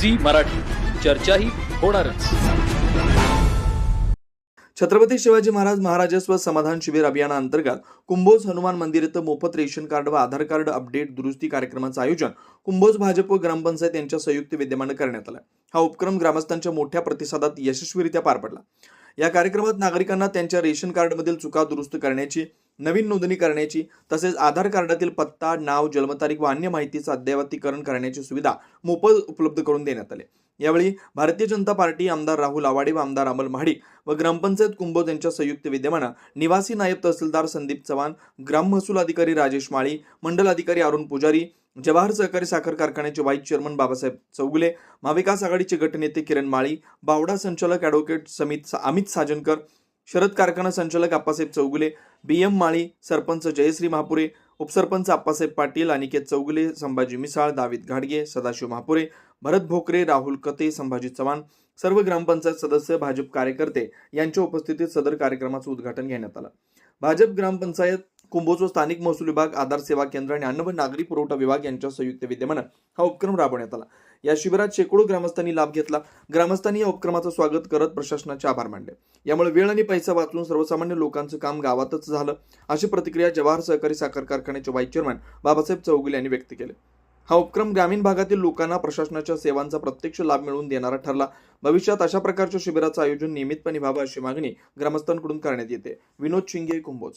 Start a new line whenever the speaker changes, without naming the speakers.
Zee Marathi. चर्चाही होणारच.
छत्रपती शिवाजी महाराज महाराजस्व समाधान शिबिर अभियानाअंतर्गत कुंभोज हनुमान मंदिर इथं मोफत रेशन कार्ड व आधार कार्ड अपडेट दुरुस्ती कार्यक्रमाचं आयोजन कुंभोज भाजप व ग्रामपंचायत यांच्या संयुक्त विद्यमानं करण्यात आलं. हा उपक्रम ग्रामस्थांच्या मोठ्या प्रतिसादात यशस्वीरित्या पार पडला. या कार्यक्रमात नागरिकांना त्यांच्या रेशन कार्डमधील चुका दुरुस्त करण्याची नवीन नोंदणी करण्याची तसेच आधार कार्डातील पत्ता नाव जन्मतारीख व अन्य माहितीचं अद्ययावतीकरण करण्याची सुविधा मोफत उपलब्ध करून देण्यात आली. यावेळी भारतीय जनता पार्टी आमदार राहुल आवाडे व आमदार अमल महाडिक व ग्रामपंचायत कुंभोज यांच्या संयुक्त विद्यमानं निवासी नायब तहसीलदार संदीप चव्हाण ग्राम महसूल अधिकारी राजेश माळी मंडल अधिकारी अरुण पुजारी जवाहर सहकारी साखर कारखान्याचे व्हाईस चेअरमन बाबासाहेब चौगुले महाविकास आघाडीचे गटनेते किरण माळी बावडा संचालक ॲडव्होकेट समित अमित साजनकर शरद कारखाना संचालक आप्पासाहेब चौगुले बी एम माळी सरपंच जयश्री महापुरे उपसरपंच आप्पासाहेब पाटील अनिकेत चौगुले संभाजी मिसाळ दावित घाडगे सदाशिव महापुरे भरत भोकरे राहुल कते संभाजी चव्हाण सर्व ग्रामपंचायत सदस्य भाजप कार्यकर्ते यांच्या उपस्थितीत सदर कार्यक्रमाचं उद्घाटन घेण्यात आलं. भाजप ग्रामपंचायत कुंभोज व स्थानिक महसूल विभाग आधार सेवा केंद्र आणि अन्न व नागरी पुरवठा विभाग यांच्या संयुक्त विद्यमानं हा उपक्रम राबवण्यात आला. या शिबिरात शेकडो ग्रामस्थांनी लाभ घेतला. ग्रामस्थांनी या उपक्रमाचं स्वागत करत प्रशासनाचे आभार मानले. यामुळे वेळ आणि पैसा वाचून सर्वसामान्य लोकांचं काम गावातच झालं अशी प्रतिक्रिया जवाहर सहकारी साखर कारखान्याचे व्हाईस चेअरमॅन बाबासाहेब चौगुले यांनी व्यक्त केले. हा उपक्रम ग्रामीण भागातील लोकांना प्रशासनाच्या सेवांचा प्रत्यक्ष लाभ मिळवून देणारा ठरला. भविष्यात अशा प्रकारच्या शिबिराचं आयोजन नियमितपणे व्हावं अशी मागणी ग्रामस्थांकडून करण्यात येते. विनोद शिंगे कुंभोज.